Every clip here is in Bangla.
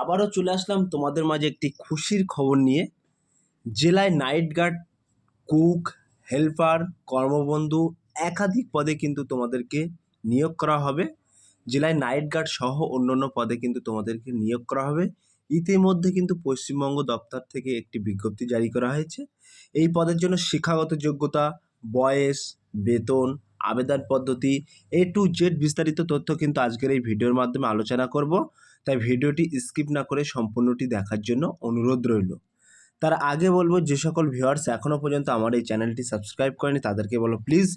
আবারও চলে আসলাম তোমাদের মাঝে একটি খুশির খবর নিয়ে। জেলায় নাইট গার্ড কুক হেল্পার কর্মবন্ধু একাধিক পদে কিন্তু তোমাদেরকে নিয়োগ করা হবে। জেলায় নাইট গার্ড সহ অন্যান্য পদে কিন্তু তোমাদেরকে নিয়োগ করা হবে। ইতিমধ্যে কিন্তু পশ্চিমবঙ্গ দপ্তর থেকে একটি বিজ্ঞপ্তি জারি করা হয়েছে। এই পদের জন্য শিক্ষাগত যোগ্যতা, বয়স, বেতন, আবেদন পদ্ধতি এ টু জেড বিস্তারিত তথ্য কিন্তু আজকের এই ভিডিওর মাধ্যমে আলোচনা করব। তাই ভিডিওটি স্কিপ না করে সম্পূর্ণটি দেখার জন্য অনুরোধ রইল। তার আগে বলব, যে সকল ভিউয়ার্স এখনও পর্যন্ত আমার এই চ্যানেলটি সাবস্ক্রাইব করেনি, তাদেরকে বলো প্লিজ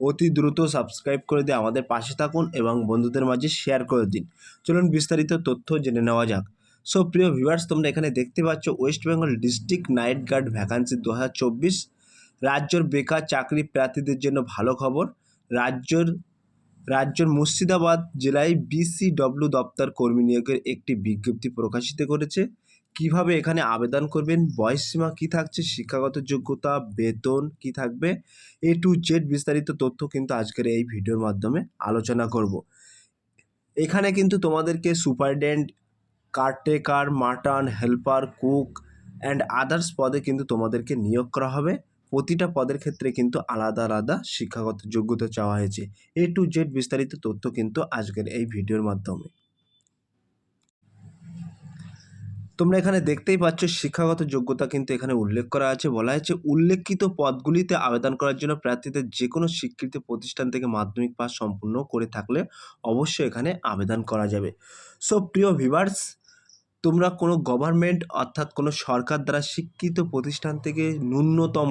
অতি দ্রুত সাবস্ক্রাইব করে দিয়ে আমাদের পাশে থাকুন এবং বন্ধুদের মাঝে শেয়ার করে দিন। চলুন বিস্তারিত তথ্য জেনে নেওয়া যাক। সো, প্রিয় ভিউয়ার্স, তোমরা এখানে দেখতে পাচ্ছ, west Bengal district night guard vacancy দু রাজ্যের বেকার চাকরি প্রার্থীদের জন্য ভালো খবর, রাজ্যের রাজ্যের মুর্শিদাবাদ জেলায় বিসিডব্লিউ দপ্তর কর্মী নিয়োগের একটি বিজ্ঞপ্তি প্রকাশিত করেছে। কীভাবে এখানে আবেদন করবেন? বয়সসীমা কী থাকছে? শিক্ষাগত যোগ্যতা? বেতন কি থাকবে? এ টু জেড বিস্তারিত তথ্য কিন্তু আজকের এই ভিডিওর মাধ্যমে আলোচনা করব। এখানে কিন্তু তোমাদেরকে superintendent caretaker matron helper, cook and others পদে কিন্তু তোমাদেরকে নিয়োগ করা হবে। প্রতিটা পদের ক্ষেত্রে কিন্তু আলাদা আলাদা শিক্ষাগত যোগ্যতা চাওয়া হয়েছে। এ টু জেড বিস্তারিত তথ্য কিন্তু আজকের এই ভিডিওর মাধ্যমে। তোমরা এখানে দেখতেই পাচ্ছ, শিক্ষাগত যোগ্যতা কিন্তু এখানে উল্লেখ করা আছে। বলা হয়েছে, উল্লেখিত পদগুলিতে আবেদন করার জন্য প্রার্থীদের যে কোনো স্বীকৃত প্রতিষ্ঠান থেকে মাধ্যমিক পাস সম্পূর্ণ করে থাকলে অবশ্যই এখানে আবেদন করা যাবে। সো প্রিয় ভিভার্স তোমরা কোনো গভর্নমেন্ট অর্থাৎ কোনো সরকার দ্বারা স্বীকৃত প্রতিষ্ঠান থেকে ন্যূনতম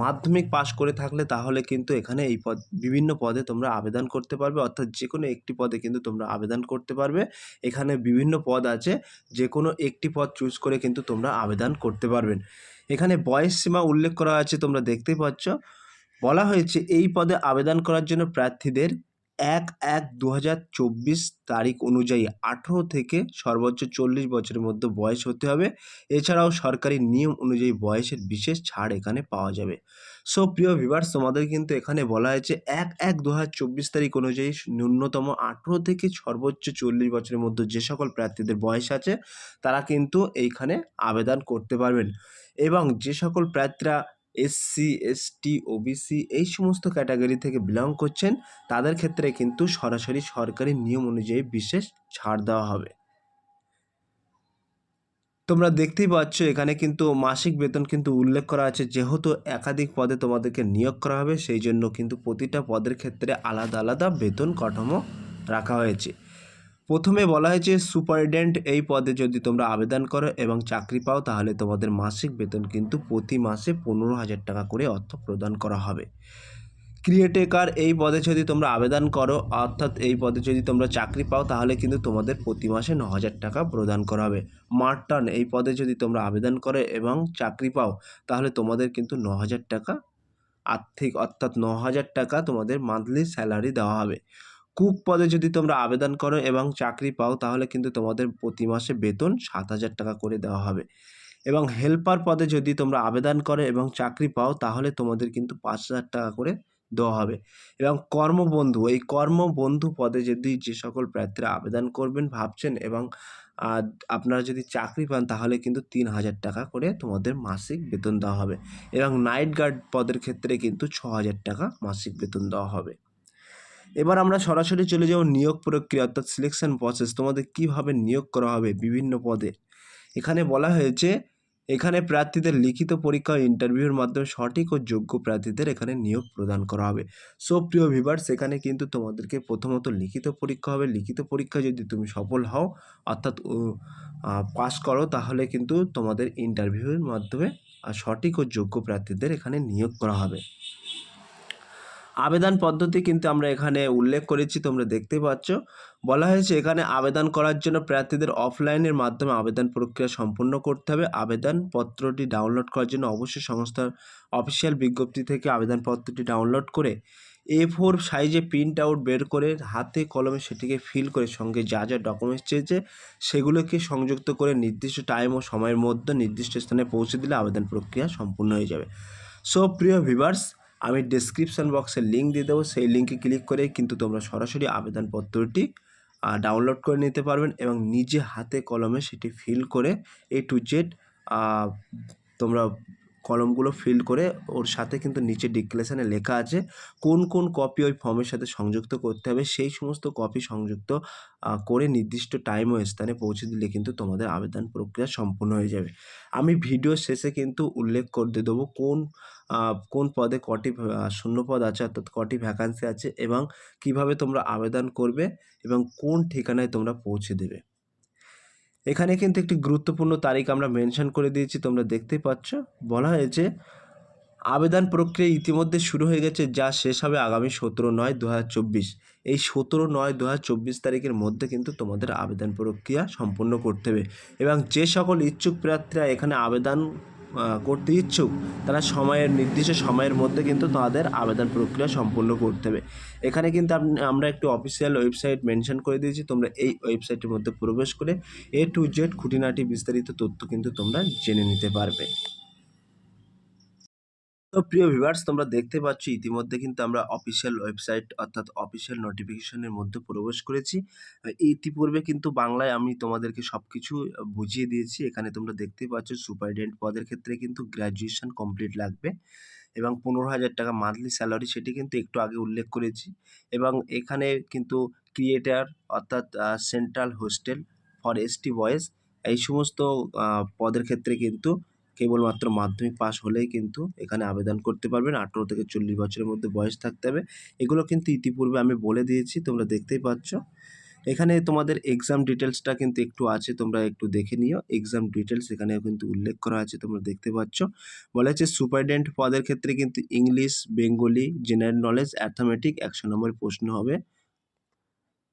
মাধ্যমিক পাশ করে থাকলে তাহলে কিন্তু এখানে এই পদ, বিভিন্ন পদে তোমরা আবেদন করতে পারবে। অর্থাৎ যে কোনো একটি পদে কিন্তু তোমরা আবেদন করতে পারবে। এখানে বিভিন্ন পদ আছে যে কোনো একটি পদ চুজ করে কিন্তু তোমরা আবেদন করতে পারবেন এখানে বয়স সীমা উল্লেখ করা আছে, তোমরা দেখতেই পাচ্ছ। বলা হয়েছে, এই পদে আবেদন করার জন্য প্রার্থীদের এক এক দু হাজার চব্বিশ তারিখ অনুযায়ী আঠেরো থেকে সর্বোচ্চ চল্লিশ বছরের মধ্যে বয়স হতে হবে। এছাড়াও সরকারি নিয়ম অনুযায়ী বয়সের বিশেষ ছাড় এখানে পাওয়া যাবে। সো প্রিয় ভিভার্স তোমাদের কিন্তু এখানে বলা হয়েছে এক এক দু হাজার চব্বিশ তারিখ অনুযায়ী ন্যূনতম আঠেরো থেকে সর্বোচ্চ চল্লিশ বছরের মধ্যে যে সকল প্রার্থীদের বয়স আছে, তারা কিন্তু এইখানে আবেদন করতে পারবেন। এবং যে সকল প্রার্থীরা এসসি এসটি ওবিসি এই সমস্ত ক্যাটাগরি থেকে বিলং করছেন। তাদের ক্ষেত্রে কিন্তু সরাসরি সরকারি নিয়ম অনুযায়ী বিশেষ ছাড় দেওয়া হবে। তোমরা দেখতেই পাচ্ছ, এখানে কিন্তু মাসিক বেতন কিন্তু উল্লেখ করা আছে। যেহেতু একাধিক পদে তোমাদেরকে নিয়োগ করা হবে, সেই জন্য কিন্তু প্রতিটা পদের ক্ষেত্রে আলাদা আলাদা বেতন কাঠামো রাখা হয়েছে। প্রথমে বলা হয়েছে সুপারিনটেন্ডেন্ট এই পদে যদি তোমরা আবেদন করো এবং চাকরি পাও, তাহলে তোমাদের মাসিক বেতন কিন্তু প্রতি মাসে পনেরো হাজার টাকা করে অর্থ প্রদান করা হবে। ক্রিয়েটেকার এই পদে যদি তোমরা আবেদন করো, অর্থাৎ এই পদে যদি তোমরা চাকরি পাও, তাহলে কিন্তু তোমাদের প্রতি মাসে ন হাজার টাকা প্রদান করা হবে। মার্টান, এই পদে যদি তোমরা আবেদন করো এবং চাকরি পাও, তাহলে তোমাদের কিন্তু ন হাজার টাকা আর্থিক, অর্থাৎ ন হাজার টাকা তোমাদের মান্থলি স্যালারি দেওয়া হবে। কুক পদে যদি তোমরা আবেদন করো এবং চাকরি পাও, তাহলে কিন্তু তোমাদের প্রতি মাসে বেতন সাত হাজার টাকা করে দেওয়া হবে। এবং হেল্পার পদে যদি তোমরা আবেদন করো এবং চাকরি পাও, তাহলে তোমাদের কিন্তু পাঁচ হাজার টাকা করে দেওয়া হবে। এবং কর্মবন্ধু, এই কর্মবন্ধু পদে যদি যে সকল প্রার্থীরা আবেদন করবেন, ভাবছেন এবং আপনারা যদি চাকরি পান, তাহলে কিন্তু তিন হাজার টাকা করে তোমাদের মাসিক বেতন দেওয়া হবে। এবং নাইট গার্ড পদের ক্ষেত্রে কিন্তু ছ হাজার টাকা মাসিক বেতন দেওয়া হবে। এবার আমরা সরাসরি চলে যাব নিয়োগ প্রক্রিয়া অর্থাৎ সিলেকশন প্রসেস তোমাদের কীভাবে নিয়োগ করা হবে বিভিন্ন পদে। এখানে বলা হয়েছে, এখানে প্রার্থীদের লিখিত পরীক্ষা ও ইন্টারভিউর মাধ্যমে সঠিক ও যোগ্য প্রার্থীদের এখানে নিয়োগ প্রদান করা হবে। সো প্রিয় ভিভার্স এখানে কিন্তু তোমাদেরকে প্রথমত লিখিত পরীক্ষা হবে। লিখিত পরীক্ষা যদি তুমি সফল হও, অর্থাৎ পাস করো, তাহলে কিন্তু তোমাদের ইন্টারভিউয়ের মাধ্যমে সঠিক ও যোগ্য প্রার্থীদের এখানে নিয়োগ করা হবে। আবেদন পদ্ধতি কিন্তু আমরা এখানে উল্লেখ করেছি, তোমরা দেখতে পাচ্ছ। বলা হয়েছে এখানে আবেদন করার জন্য প্রার্থীদের অফলাইনের মাধ্যমে আবেদন প্রক্রিয়া সম্পূর্ণ করতে হবে। আবেদনপত্রটি ডাউনলোড করার জন্য অবশ্যই সংস্থার অফিসিয়াল বিজ্ঞপ্তি থেকে আবেদনপত্রটি ডাউনলোড করে এ ফোর সাইজে প্রিন্ট আউট বের করে হাতে কলমে সেটিকে ফিল করে সঙ্গে যা যা ডকুমেন্টস চেয়েছে সেগুলোকে সংযুক্ত করে নির্দিষ্ট টাইম ও সময়ের মধ্যে নির্দিষ্ট স্থানে পৌঁছে দিলে আবেদন প্রক্রিয়া সম্পূর্ণ হয়ে যাবে। সো প্রিয় ভিভার্স আমি ডিসক্রিপশান বক্সে লিঙ্ক দিয়ে দেবো। সেই লিঙ্কে ক্লিক করে কিন্তু তোমরা সরাসরি আবেদনপত্রটি ডাউনলোড করে নিতে পারবেন এবং নিজে হাতে কলমে সেটি ফিল করে এ টু জেড তোমরা কলমগুলো ফিল করে ওর সাথে কিন্তু নিচে ডিক্লেশনে লেখা আছে কোন কোন কপি ওই ফর্মের সাথে সংযুক্ত করতে হবে। সেই সমস্ত কপি সংযুক্ত করে নির্দিষ্ট টাইম ও স্থানে পৌঁছে দিলে কিন্তু তোমাদের আবেদন প্রক্রিয়া সম্পূর্ণ হয়ে যাবে। আমি ভিডিও শেষে কিন্তু উল্লেখ করে দেবো কোন কোন পদে কটি শূন্য পদ আছে অর্থাৎ কটি ভ্যাকান্সি আছে এবং কীভাবে তোমরা আবেদন করবে এবং কোন ঠিকানায় তোমরা পৌঁছে দেবে। এখানে কিন্তু একটি গুরুত্বপূর্ণ তারিখ আমরা মেনশন করে দিয়েছি, তোমরা দেখতেই পাচ্ছ। বলা হয়েছে, আবেদন প্রক্রিয়া ইতিমধ্যে শুরু হয়ে গেছে, যা শেষ হবে আগামী সতেরো নয় দু এই সতেরো নয় দু তারিখের মধ্যে কিন্তু তোমাদের আবেদন প্রক্রিয়া সম্পন্ন করতে হবে। এবং যে সকল ইচ্ছুক প্রার্থীরা এখানে আবেদন করতে ইচ্ছুক, তারা সময়ের, নির্দিষ্ট সময়ের মধ্যে কিন্তু তাদের আবেদন প্রক্রিয়া সম্পূর্ণ করতে হবে। এখানে কিন্তু আমরা একটি অফিসিয়াল ওয়েবসাইট মেনশন করে দিয়েছি, তোমরা এই ওয়েবসাইটের মধ্যে প্রবেশ করে এ টু জেড খুঁটিনাটি বিস্তারিত তথ্য কিন্তু তোমরা জেনে নিতে পারবে। তো প্রিয় ভিভার্স তোমরা দেখতে পাচ্ছ ইতিমধ্যে কিন্তু আমরা অফিসিয়াল ওয়েবসাইট অর্থাৎ অফিসিয়াল নোটিফিকেশনের মধ্যে প্রবেশ করেছি। ইতিপূর্বে কিন্তু বাংলায় আমি তোমাদেরকে সব কিছু বুঝিয়ে দিয়েছি। এখানে তোমরা দেখতেই পাচ্ছ সুপারিনটেন্ডেন্ট পদের ক্ষেত্রে কিন্তু গ্র্যাজুয়েশন কমপ্লিট লাগবে এবং পনেরো হাজার টাকা মান্থলি স্যালারি সেটি কিন্তু একটু আগে উল্লেখ করেছি এবং এখানে কিন্তু ক্রিয়েটার অর্থাৎ central hostel for ST boys এই সমস্ত পদের ক্ষেত্রে কিন্তু কেবলমাত্র মাধ্যমিক পাস হলেই কিন্তু এখানে আবেদন করতে পারবেন। আঠেরো থেকে চল্লিশ বছরের মধ্যে বয়স থাকতে হবে। এগুলো কিন্তু ইতিপূর্বে আমি বলে দিয়েছি, তোমরা দেখতেই পাচ্ছ। এখানে তোমাদের এক্সাম ডিটেলসটা কিন্তু একটু আছে, তোমরা একটু দেখে নিও। এক্সাম ডিটেলস এখানে কিন্তু উল্লেখ করা আছে, তোমরা দেখতে পাচ্ছ। বলা হচ্ছে সুপারিনটেন্ডেন্ট পদের ক্ষেত্রে কিন্তু English Bengali general knowledge arithmetic একশো নম্বরের প্রশ্ন হবে।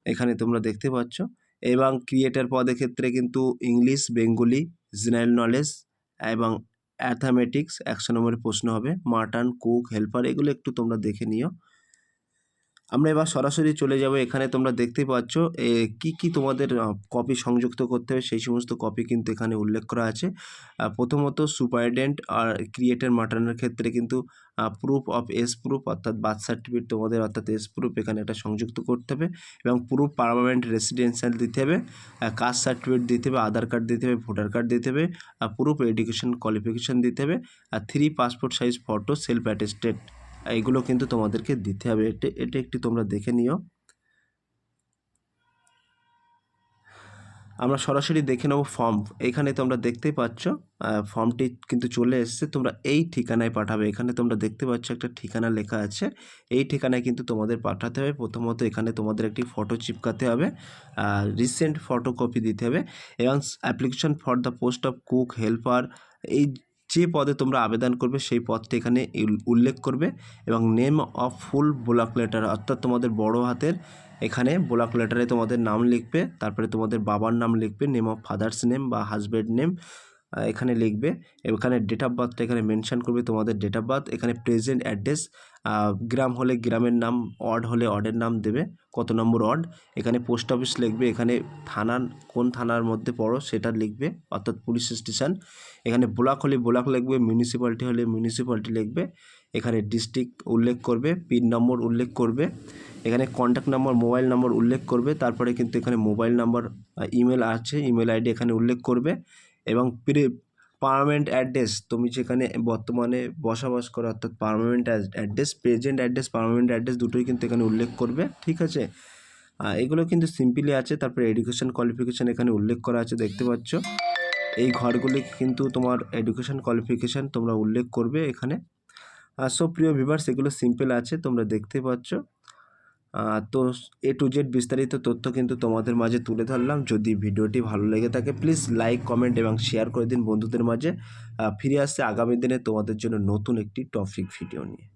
এখানে তোমরা দেখতে পাচ্ছ। এবং ক্রিয়েটার পদের ক্ষেত্রে কিন্তু ইংলিশ বেঙ্গলি জেনারেল নলেজ এবং অ্যাথামেটিক্স একশো নম্বরের প্রশ্ন হবে। মাটন কুক হেল্পার এগুলো একটু তোমরা দেখে নিও। আমরা এবার সরাসরি চলে যাব। এখানে তোমরা দেখতে পাচ্ছ কি কি তোমাদের কপি সংযুক্ত করতে হবে, সেই সমস্ত কপি কিন্তু এখানে উল্লেখ করা আছে। প্রথমত সুপারিডেন্ট আর ক্রিয়েটার মাটনের ক্ষেত্রে কিন্তু প্রুফ অফ এস প্রুফ অর্থাৎ বার্থ সার্টিফিকেট তোমাদের অর্থাৎ এস প্রুফ এখানে একটা সংযুক্ত করতে হবে এবং প্রুফ পার্মানেন্ট রেসিডেন্সিয়াল দিতে হবে কাস্ট সার্টিফিকেট দিতে হবে, আধার কার্ড দিতে হবে ভোটার কার্ড দিতে হবে প্রুফ এডুকেশন কোয়ালিফিকেশান দিতে হবে, আর three passport size photo self attested এইগুলো কিন্তু তোমাদেরকে দিতে হবে। এটা এটা একটি তোমরা দেখে নিও। আমরা সরাসরি দেখে নেব ফর্ম। এখানে তোমরা দেখতেই পাচ্ছ ফর্মটি কিন্তু চলে এসেছে। তোমরা এই ঠিকানায় পাঠাবে। এখানে তোমরা দেখতে পাচ্ছ একটা ঠিকানা লেখা আছে। এই ঠিকানায় কিন্তু তোমাদের পাঠাতে হবে। প্রথমত এখানে তোমাদের একটি ফটো চিপকাতে হবে রিসেন্ট ফটোকপি দিতে হবে, এবং application for the post of cook helper এই যে পদে তোমরা আবেদন করবে, সেই পদটি এখানে উল্লেখ করবে এবং name of full block letter অর্থাৎ তোমাদের বড় হাতের এখানে ব্লক লেটারে তোমাদের নাম লিখবে, তারপরে তোমাদের বাবার নাম লিখবে নেম অফ ফাদার্স নেম বা হাজব্যান্ড নেম এখানে লিখবে। এখানে ডেট অফ বার্থটা এখানে মেনশন করবে তোমাদের ডেট অফ বার্থ এখানে প্রেজেন্ট অ্যাড্রেস গ্রাম হলে গ্রামের নাম অড হলে অডের নাম দেবে, কত নম্বর অড এখানে পোস্ট অফিস লিখবে, এখানে থানার কোন থানার মধ্যে পড়ো সেটা লিখবে, অর্থাৎ পুলিশ স্টেশন এখানে ব্লক হলে ব্লক লিখবে মিউনিসিপ্যালিটি হলে মিউনিসিপ্যালিটি লিখবে। এখানে ডিস্ট্রিক্ট উল্লেখ করবে পিন নম্বর উল্লেখ করবে। এখানে কন্ট্যাক্ট নাম্বার মোবাইল নম্বর উল্লেখ করবে। তারপরে কিন্তু এখানে মোবাইল নাম্বার ইমেল আছে ইমেল আইডি এখানে উল্লেখ করবে। এবং পারমানেন্ট অ্যাড্রেস তুমি যেখানে বর্তমানে বসবাস করো, অর্থাৎ permanent address present address permanent address দুটোই কিন্তু এখানে উল্লেখ করবে, ঠিক আছে? এগুলো কিন্তু সিম্পলি আছে, তারপরে এডুকেশন কোয়ালিফিকেশান এখানে উল্লেখ করা আছে, দেখতে পাচ্ছ? এই ঘরগুলি কিন্তু তোমার এডুকেশন কোয়ালিফিকেশান তোমরা উল্লেখ করবে এখানে। সো প্রিয় ভিভার্স এগুলো সিম্পল আছে, তোমরা দেখতে পাচ্ছ। তো এ টু জেড বিস্তারিত তথ্য কিন্তু তোমাদের মাঝে তুলে ধরলাম। যদি ভিডিওটি ভালো লেগে থাকে প্লিজ লাইক কমেন্ট এবং শেয়ার করে দিন বন্ধুদের মাঝে। ফিরে আসছে আগামী দিনে তোমাদের জন্য নতুন একটি টপিক ভিডিও নিয়ে।